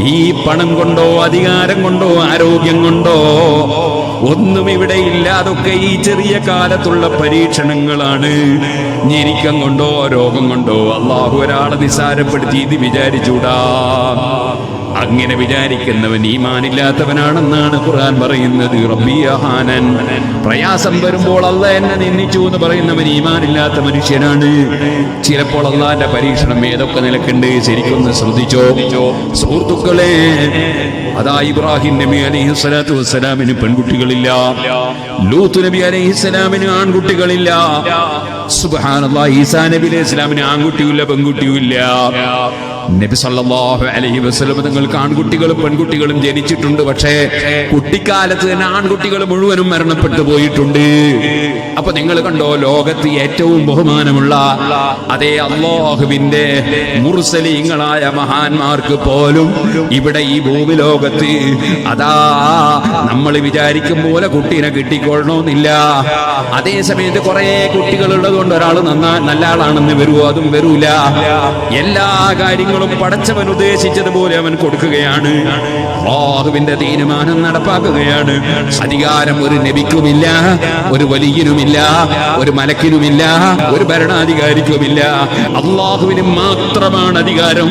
ഈ പണം കൊണ്ടോ അധികാരം കൊണ്ടോ ആരോഗ്യം കൊണ്ടോ ഒന്നും ഇവിടെ ഇല്ലാതൊക്കെ ഈ ചെറിയ കാലത്തുള്ള പരീക്ഷണങ്ങളാണ്. ഞെരിക്കം കൊണ്ടോ രോഗം കൊണ്ടോ അള്ളാഹു ഒരാളെ നിസാരപ്പെടുത്തി ഇത് വിചാരിച്ചൂടാ. അങ്ങനെ വിചാരിക്കുന്നവൻ ഈമാനില്ലാത്തവനാണെന്നാണ് ഖുർആൻ പറയുന്നത്. പ്രയാസം വരുമ്പോൾ അല്ല എന്നെ നിന്ദിച്ചു എന്ന് പറയുന്നവൻ ഈമാനില്ലാത്ത മനുഷ്യനാണ്. ചിലപ്പോൾ അള്ളാന്റെ പരീക്ഷണം ഏതൊക്കെ നിലക്കുണ്ട് ശരിക്കൊന്ന് ശ്രദ്ധിച്ചോ? സുഹൃത്തുക്കളെ അതാ ഇബ്രാഹിം നബി അലൈഹി സ്വലാത്തു വസ്സലാമിന് പെൺകുട്ടികളില്ല. ലൂത്ത് നബി അലൈഹി സ്വലാമിന് ആൺകുട്ടികളില്ല. സുബ്ഹാനല്ലാ ഈസാ നബി അലൈഹി സ്വലാമിന് ആൺകുട്ടിയുമില്ല പെൺകുട്ടിയുമില്ല. നബി സല്ലല്ലാഹു അലൈഹി നിങ്ങൾക്ക് ആൺകുട്ടികളും പെൺകുട്ടികളും ജനിച്ചിട്ടുണ്ട്. പക്ഷേ കുട്ടിക്കാലത്ത് തന്നെ ആൺകുട്ടികൾ മുഴുവനും മരണപ്പെട്ടു പോയിട്ടുണ്ട്. അപ്പൊ നിങ്ങൾ കണ്ടോ ലോകത്ത് ഏറ്റവും ബഹുമാനമുള്ള അതേ അള്ളാഹുവിന്റെ മുർസലീങ്ങളായ മഹാന്മാർക്ക് പോലും ഇവിടെ ഈ ഭൂമി ലോകത്ത് അതാ നമ്മൾ വിചാരിക്കും പോലെ കുട്ടീനെ കിട്ടിക്കൊള്ളണമെന്നില്ല അതേ സമയത്ത് കുറെ കുട്ടികളുള്ളത് കൊണ്ട് ഒരാൾ നന്നാ നല്ല ആളാണെന്ന് വരുമോ അതും വരൂല. എല്ലാ കാര്യങ്ങളും പടച്ചവൻ ഉദ്ദേശിച്ചതുപോലെ അവൻ കൊടുക്കുകയാണ്. അള്ളാഹുവിന്റെ തീരുമാനം നടപ്പാക്കുകയാണ്. അധികാരം ഒരു നബിക്കുമില്ല ഒരു വലിയനുമില്ല ഒരു മലക്കിനുമില്ല ഒരു ഭരണാധികാരിക്കുമില്ല. അള്ളാഹുവിന് മാത്രമാണ് അധികാരം.